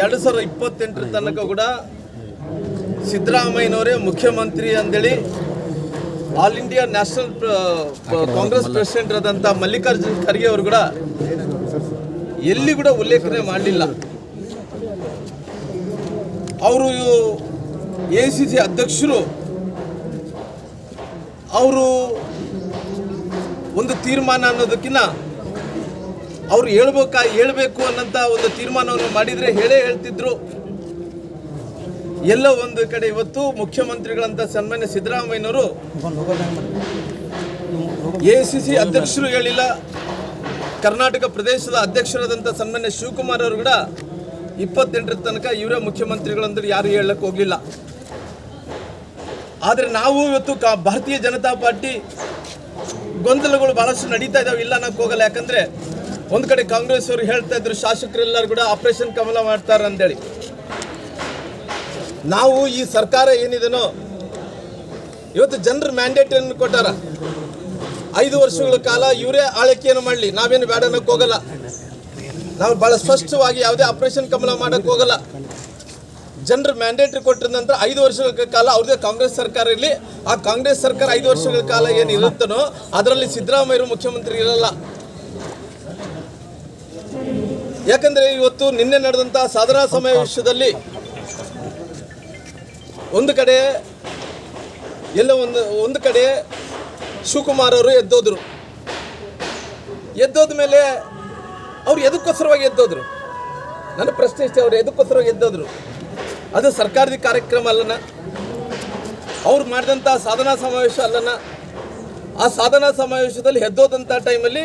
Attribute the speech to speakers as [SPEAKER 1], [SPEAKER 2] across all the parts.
[SPEAKER 1] ಎರಡು ಸಾವಿರದ ಇಪ್ಪತ್ತೆಂಟರ ತನಕ ಕೂಡ ಸಿದ್ದರಾಮಯ್ಯನವರೇ ಮುಖ್ಯಮಂತ್ರಿ ಅಂದೇಳಿ all India national Congress president ಆದಂಥ ಮಲ್ಲಿಕಾರ್ಜುನ್ ಖರ್ಗೆ ಅವರು ಕೂಡ ಎಲ್ಲಿ ಕೂಡ ಉಲ್ಲೇಖನೆ ಮಾಡಲಿಲ್ಲ. ಅವರು ಎ ಸಿ ಸಿ ಅಧ್ಯಕ್ಷರು ಅವರು ಒಂದು ತೀರ್ಮಾನ ಅನ್ನೋದಕ್ಕಿಂತ ಅವ್ರು ಹೇಳ್ಬೇಕಾ, ಹೇಳ್ಬೇಕು ಅನ್ನೋಂಥ ಒಂದು ತೀರ್ಮಾನವನ್ನು ಮಾಡಿದರೆ ಹೇಳೇ ಹೇಳ್ತಿದ್ರು. ಎಲ್ಲ ಒಂದು ಕಡೆ ಇವತ್ತು ಮುಖ್ಯಮಂತ್ರಿಗಳಂತ ಸನ್ಮಾನ್ಯ ಸಿದ್ದರಾಮಯ್ಯನವರು ಎ ಸಿ ಅಧ್ಯಕ್ಷರು ಹೇಳಿಲ್ಲ. ಕರ್ನಾಟಕ ಪ್ರದೇಶದ ಅಧ್ಯಕ್ಷರಾದಂಥ ಸನ್ಮಾನ್ಯ ಶಿವಕುಮಾರ್ ಅವರು ಕೂಡ ಇಪ್ಪತ್ತೆಂಟರ ತನಕ ಇವರೇ ಮುಖ್ಯಮಂತ್ರಿಗಳಂದ್ರೆ ಯಾರು ಹೇಳಕ್ಕೆ ಹೋಗಲಿಲ್ಲ. ಆದರೆ ನಾವು ಇವತ್ತು ಕಾ ಭಾರತೀಯ ಜನತಾ ಪಾರ್ಟಿ ಗೊಂದಲಗಳು ಬಹಳಷ್ಟು ನಡೀತಾ ಇದಾವೆ. ಇಲ್ಲ ಅನ್ನೋಕ್ಕೆ ಹೋಗಲ್ಲ. ಯಾಕಂದ್ರೆ ಒಂದು ಕಡೆ ಕಾಂಗ್ರೆಸ್ ಅವರು ಹೇಳ್ತಾ ಇದ್ರು, ಶಾಸಕರೆಲ್ಲರೂ ಕೂಡ ಆಪರೇಷನ್ ಕಮಲ ಮಾಡ್ತಾರೆ ಅಂತೇಳಿ ನಾವು ಈ ಸರ್ಕಾರ ಏನಿದೆನೋ, ಇವತ್ತು ಜನರ ಮ್ಯಾಂಡೇಟ್ ಅನ್ನು ಕೊಟ್ಟಾರ. ಐದು ವರ್ಷಗಳ ಕಾಲ ಇವರೇ ಆಳ್ವಿಕೆಯನ್ನು ಮಾಡಲಿ, ನಾವೇನು ಬೇಡ ಅನ್ನೋಕೆ ಹೋಗಲ್ಲ. ನಾವು ಬಹಳ ಸ್ಪಷ್ಟವಾಗಿ ಯಾವುದೇ ಆಪರೇಷನ್ ಕಮಲ ಮಾಡಕ್ಕೆ ಹೋಗಲ್ಲ. ಜನರು ಮ್ಯಾಂಡೇಟ್ ಕೊಟ್ಟಿದ ನಂತರ ಐದು ವರ್ಷಗಳ ಕಾಲ ಅವ್ರದೇ ಕಾಂಗ್ರೆಸ್ ಸರ್ಕಾರ ಇರಲಿ, ಆ ಕಾಂಗ್ರೆಸ್ ಸರ್ಕಾರ ಐದು ವರ್ಷಗಳ ಕಾಲ ಏನು ಇರುತ್ತನೋ, ಅದರಲ್ಲಿ ಸಿದ್ದರಾಮಯ್ಯರು ಮುಖ್ಯಮಂತ್ರಿ ಇರಲ್ಲ. ಯಾಕಂದ್ರೆ ಇವತ್ತು ನಿನ್ನೆ ನಡೆದಂತಹ ಸಾಧನಾ ಸಮಾವೇಶದಲ್ಲಿ ಒಂದು ಕಡೆ ಎಲ್ಲ ಒಂದು ಒಂದು ಕಡೆ ಶಿವಕುಮಾರ್ ಅವರು ಎದ್ದೋದ್ರು. ಎದ್ದೋದ ಮೇಲೆ ಅವ್ರು ಎದಕ್ಕೋಸ್ಕರವಾಗಿ ಎದ್ದೋದ್ರು. ನನ್ನ ಪ್ರಶ್ನೆ ಇಷ್ಟೇ, ಅವ್ರು ಎದಕ್ಕೋಸ್ಕರವಾಗಿ ಎದ್ದೋದ್ರು. ಅದು ಸರ್ಕಾರದ ಕಾರ್ಯಕ್ರಮ ಅಲ್ಲನ? ಅವ್ರು ಮಾಡಿದಂಥ ಸಾಧನಾ ಸಮಾವೇಶ ಅಲ್ಲನ? ಆ ಸಾಧನಾ ಸಮಾವೇಶದಲ್ಲಿ ಎದ್ದೋದಂಥ ಟೈಮಲ್ಲಿ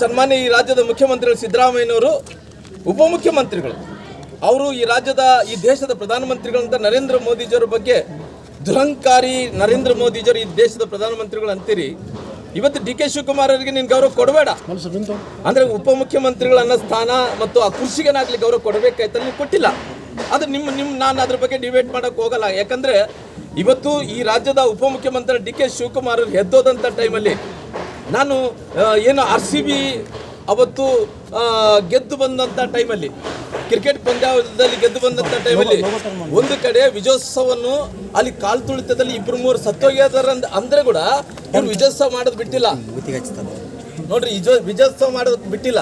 [SPEAKER 1] ಸನ್ಮಾನ್ಯ ಈ ರಾಜ್ಯದ ಮುಖ್ಯಮಂತ್ರಿಗಳು ಸಿದ್ದರಾಮಯ್ಯನವರು ಉಪಮುಖ್ಯಮಂತ್ರಿಗಳು. ಅವರು ಈ ರಾಜ್ಯದ ಈ ದೇಶದ ಪ್ರಧಾನಮಂತ್ರಿಗಳಂತ ನರೇಂದ್ರ ಮೋದಿಜಿಯವರ ಬಗ್ಗೆ ದುರಂಕಾರಿ ನರೇಂದ್ರ ಮೋದಿಜಿಯವರು ಈ ದೇಶದ ಪ್ರಧಾನಮಂತ್ರಿಗಳು ಅಂತೀರಿ. ಇವತ್ತು ಡಿ ಕೆ ಶಿವಕುಮಾರ್ ಅವರಿಗೆ ನೀನು ಗೌರವ ಕೊಡಬೇಡ. ಅಂದ್ರೆ ಉಪಮುಖ್ಯಮಂತ್ರಿಗಳ ಅನ್ನೋ ಸ್ಥಾನ ಮತ್ತು ಆ ಕುರ್ಚಿಗೆನಾಗ್ಲಿ ಗೌರವ ಕೊಡಬೇಕಾಯ್ತು ನೀವು ಕೊಟ್ಟಿಲ್ಲ. ಅದು ನಿಮ್ಮ ನಿಮ್ಮ ನಾನು ಅದ್ರ ಬಗ್ಗೆ ಡಿಬೇಟ್ ಮಾಡೋಕೆ ಹೋಗಲ್ಲ. ಯಾಕಂದ್ರೆ ಇವತ್ತು ಈ ರಾಜ್ಯದ ಉಪಮುಖ್ಯಮಂತ್ರಿ ಡಿ ಕೆ ಶಿವಕುಮಾರ್ ಅವರು ಎದ್ದೋದಂಥ ಟೈಮಲ್ಲಿ ನಾನು ಏನು ಆರ್ ಸಿ ಬಿ ಅವತ್ತು ಗೆದ್ದು ಬಂದಂಥ ಟೈಮಲ್ಲಿ ಕ್ರಿಕೆಟ್ ಪಂದ್ಯಾವಳಿಯಲ್ಲಿ ಗೆದ್ದು ಬಂದಂಥ ಟೈಮಲ್ಲಿ ಒಂದು ಕಡೆ ವಿಜಯೋತ್ಸವವನ್ನು ಅಲ್ಲಿ ಕಾಲು ತುಳಿತದಲ್ಲಿ ಇಬ್ಬರು ಮೂರು ಸತ್ತೋಗ್ಯದಾರ ಅಂದರೆ ಕೂಡ ಇವ್ರು ವಿಜಯೋತ್ಸವ ಮಾಡೋದು ಬಿಟ್ಟಿಲ್ಲ. ನೋಡ್ರಿ ವಿಜಯ ವಿಜಯೋತ್ಸವ ಮಾಡೋದು ಬಿಟ್ಟಿಲ್ಲ.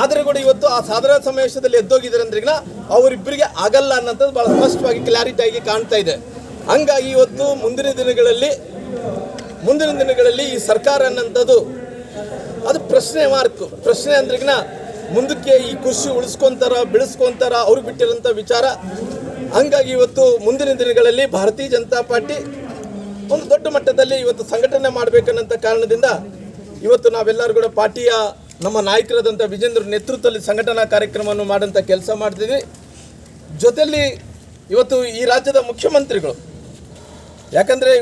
[SPEAKER 1] ಆದ್ರೆ ಕೂಡ ಇವತ್ತು ಆ ಸಾಧಾರಣ ಸಮಾವೇಶದಲ್ಲಿ ಎದ್ದೋಗಿದ್ದಾರೆ ಅಂದ್ರೆ ಅವರಿಬ್ಬರಿಗೆ ಆಗಲ್ಲ ಅನ್ನೋಂಥದ್ದು ಬಹಳ ಸ್ಪಷ್ಟವಾಗಿ ಕ್ಲಾರಿಟಿ ಆಗಿ ಕಾಣ್ತಾ ಇದೆ. ಹಂಗಾಗಿ ಇವತ್ತು ಮುಂದಿನ ದಿನಗಳಲ್ಲಿ ಮುಂದಿನ ದಿನಗಳಲ್ಲಿ ಈ ಸರ್ಕಾರ ಅನ್ನೋಂಥದ್ದು ಅದು ಪ್ರಶ್ನೆ ಮಾರ್ಕ್. ಪ್ರಶ್ನೆ ಅಂದ್ರಿಗಿನ ಮುಂದಕ್ಕೆ ಈ ಕೃಷಿ ಉಳಿಸ್ಕೊಂತಾರ, ಬೆಳೆಸ್ಕೊಂತಾರ, ಅವ್ರು ಬಿಟ್ಟಿರೋಂಥ ವಿಚಾರ. ಹಂಗಾಗಿ ಇವತ್ತು ಮುಂದಿನ ದಿನಗಳಲ್ಲಿ ಭಾರತೀಯ ಜನತಾ ಪಾರ್ಟಿ ಒಂದು ದೊಡ್ಡ ಮಟ್ಟದಲ್ಲಿ ಇವತ್ತು ಸಂಘಟನೆ ಮಾಡಬೇಕನ್ನಂಥ ಕಾರಣದಿಂದ ಇವತ್ತು ನಾವೆಲ್ಲರೂ ಕೂಡ ಪಾರ್ಟಿಯ ನಮ್ಮ ನಾಯಕರಾದಂಥ ವಿಜೇಂದ್ರ ನೇತೃತ್ವದಲ್ಲಿ ಸಂಘಟನಾ ಕಾರ್ಯಕ್ರಮವನ್ನು ಮಾಡೋಂಥ ಕೆಲಸ ಮಾಡ್ತಿದ್ವಿ. ಜೊತೆಯಲ್ಲಿ ಇವತ್ತು ಈ ರಾಜ್ಯದ ಮುಖ್ಯಮಂತ್ರಿಗಳು, ಯಾಕಂದರೆ